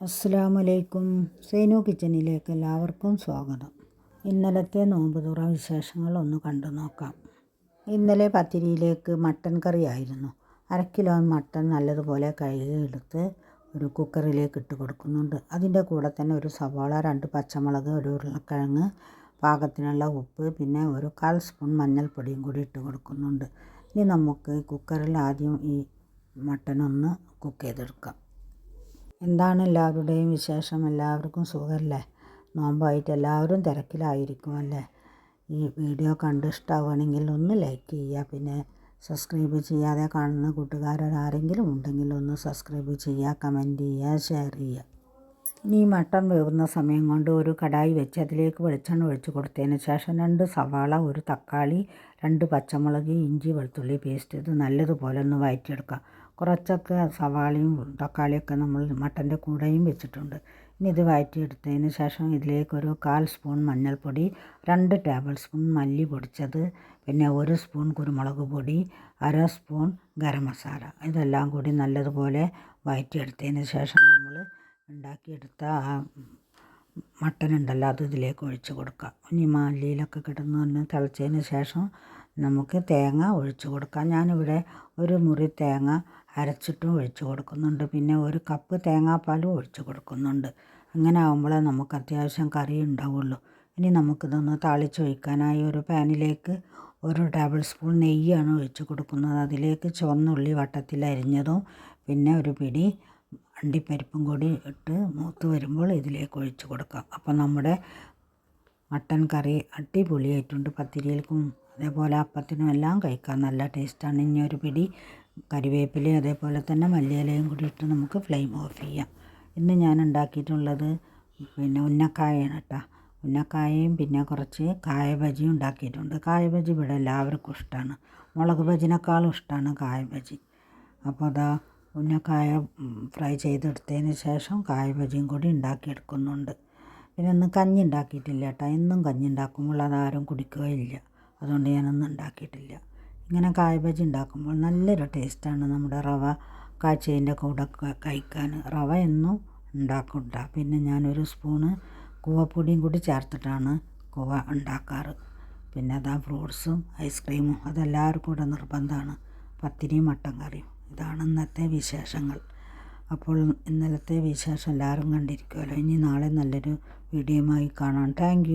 അസ്സാമലൈക്കും സേനു കിച്ചനിലേക്ക് എല്ലാവർക്കും സ്വാഗതം. ഇന്നലത്തെ നോമ്പ് തുറ വിശേഷങ്ങൾ ഒന്ന് കണ്ടു നോക്കാം. ഇന്നലെ പത്തിരിയിലേക്ക് മട്ടൻ കറി ആയിരുന്നു. അര കിലോ മട്ടൺ നല്ലതുപോലെ കഴുകിയെടുത്ത് ഒരു കുക്കറിലേക്ക് ഇട്ട് കൊടുക്കുന്നുണ്ട്. അതിന്റെ കൂടെ തന്നെ ഒരു സവാള രണ്ട് പച്ചമുളക് ഒരു ഉരുളക്കിഴങ്ങ് പാകത്തിനുള്ള ഉപ്പ് പിന്നെ ഒരു കാൽ സ്പൂൺ മഞ്ഞൾപ്പൊടിയും കൂടി ഇട്ട് കൊടുക്കുന്നുണ്ട്. ഇനി നമുക്ക് കുക്കറിൽ ആദ്യം ഈ മട്ടൺ ഒന്ന് കുക്ക് ചെയ്തെടുക്കാം. എന്താണ് എല്ലാവരുടെയും വിശേഷം? എല്ലാവർക്കും സുഖമല്ലേ? നോമ്പായിട്ട് എല്ലാവരും തിരക്കിലായിരിക്കും അല്ലേ? ഈ വീഡിയോ കണ്ട് ഇഷ്ടമാവുകയാണെങ്കിൽ ഒന്ന് ലൈക്ക് ചെയ്യുക. പിന്നെ സബ്സ്ക്രൈബ് ചെയ്യാതെ കാണുന്ന കൂട്ടുകാരാരെങ്കിലും ഉണ്ടെങ്കിൽ ഒന്ന് സബ്സ്ക്രൈബ് ചെയ്യുക കമന്റ് ചെയ്യുക ഷെയർ ചെയ്യുക. ഇനി മട്ടൻ വേവുന്ന സമയം കൊണ്ട് ഒരു കടായി വെച്ച് അതിലേക്ക് വെളിച്ചെണ്ണ ഒഴിച്ച് കൊടുത്തതിന് ശേഷം രണ്ട് സവാള ഒരു തക്കാളി രണ്ട് പച്ചമുളക് ഇഞ്ചി വെളുത്തുള്ളി പേസ്റ്റ് ഇത് നല്ലതുപോലെ ഒന്ന് വഴറ്റിയെടുക്കുക കുറച്ചൊക്കെ സവാളയും തക്കാളിയൊക്കെ നമ്മൾ മട്ടന്റെ കൂടെയും വെച്ചിട്ടുണ്ട്. ഇനി ഇത് വഴറ്റിയെടുത്തതിന് ശേഷം ഇതിലേക്ക് ഒരു കാൽ സ്പൂൺ മഞ്ഞൾപ്പൊടി രണ്ട് ടേബിൾ സ്പൂൺ മല്ലി പൊടിച്ചത് പിന്നെ ഒരു സ്പൂൺ കുരുമുളക് പൊടി അര സ്പൂൺ ഗരം മസാല. ഇതെല്ലാം കൂടി നല്ലതുപോലെ വഴറ്റിയെടുത്തതിന് ശേഷം ഉണ്ടാക്കിയെടുത്ത ആ മട്ടൻ ഉണ്ടല്ലോ അത് ഇതിലേക്ക് ഒഴിച്ച് കൊടുക്കുക ഇനി മല്ലിയിലൊക്കെ കിടന്ന് ഒന്ന് തിളച്ചതിന് ശേഷം നമുക്ക് തേങ്ങ ഒഴിച്ച് കൊടുക്കാം. ഞാനിവിടെ ഒരു മുറി തേങ്ങ അരച്ചിട്ടും ഒഴിച്ച് കൊടുക്കുന്നുണ്ട്. പിന്നെ ഒരു കപ്പ് തേങ്ങാപ്പാലും ഒഴിച്ച് കൊടുക്കുന്നുണ്ട്. അങ്ങനെ ആകുമ്പോഴേ നമുക്ക് അത്യാവശ്യം കറി ഉണ്ടാവുള്ളൂ. ഇനി നമുക്കിതൊന്ന് താളിച്ചൊഴിക്കാനായി ഒരു പാനിലേക്ക് ഒരു ടേബിൾ സ്പൂൺ നെയ്യാണ് ഒഴിച്ച് കൊടുക്കുന്നത്. അതിലേക്ക് ചുവന്നുള്ളി വട്ടത്തിൽ അരിഞ്ഞതും പിന്നെ ഒരു പിടി അണ്ടിപ്പരിപ്പും കൂടി ഇട്ട് മൂത്ത് വരുമ്പോൾ ഇതിലേക്ക് ഒഴിച്ച് കൊടുക്കാം. അപ്പോൾ നമ്മുടെ മട്ടൻ കറി അടിപൊളിയായിട്ടുണ്ട്. പത്തിരികൾക്കും അതേപോലെ അപ്പത്തിനും എല്ലാം കഴിക്കാൻ നല്ല ടേസ്റ്റാണ്. ഇനി ഒരു പിടി കറിവേപ്പിലയും അതേപോലെ തന്നെ മല്ലിയിലയും കൂടി ഇട്ട് നമുക്ക് ഫ്ലെയിം ഓഫ് ചെയ്യാം. ഇന്ന് ഞാൻ ഉണ്ടാക്കിയിട്ടുള്ളത് പിന്നെ ഉന്നക്കായാണ് കേട്ടോ. ഉന്നക്കായയും പിന്നെ കുറച്ച് കായ ഉണ്ടാക്കിയിട്ടുണ്ട്. കായ ബജി ഇവിടെ എല്ലാവർക്കും ഇഷ്ടമാണ്. മുളക് ബജിനേക്കാളും ഇഷ്ടമാണ് കായ ബജി. അപ്പോൾ അതാ ഉന്നക്കായ ഫ്രൈ ചെയ്തെടുത്തതിന് ശേഷം കായ ബജിയും കൂടി ഉണ്ടാക്കിയെടുക്കുന്നുണ്ട്. പിന്നെ ഒന്ന് കഞ്ഞി ഉണ്ടാക്കിയിട്ടില്ല കേട്ടോ. എന്നും കഞ്ഞി ഉണ്ടാക്കുമ്പോൾ അതാരും കുടിക്കുകയില്ല. അതുകൊണ്ട് ഞാനൊന്നും ഉണ്ടാക്കിയിട്ടില്ല. ഇങ്ങനെ കായ ബജി ഉണ്ടാക്കുമ്പോൾ നല്ലൊരു ടേസ്റ്റാണ് നമ്മുടെ റവ കാച്ചതിന്റെ കൂടെ കഴിക്കാൻ. റവ എന്നും ഉണ്ടാക്കണ്ട പിന്നെ ഞാനൊരു സ്പൂണ് കൂവപ്പൊടിയും കൂടി ചേർത്തിട്ടാണ് കൂവ ഉണ്ടാക്കാറ്. പിന്നെ അതാ ഫ്രൂട്ട്സും ഐസ്ക്രീമും അതെല്ലാവർക്കും കൂടെ നിർബന്ധമാണ്. പത്തിരിയും മട്ടൻ കറിയും. ഇതാണ് ഇന്നത്തെ വിശേഷങ്ങൾ. അപ്പോൾ ഇന്നലത്തെ വിശേഷം എല്ലാവരും കണ്ടിരിക്കുമല്ലോ. ഇനി നാളെ നല്ലൊരു വീഡിയോയുമായി കാണാം. താങ്ക്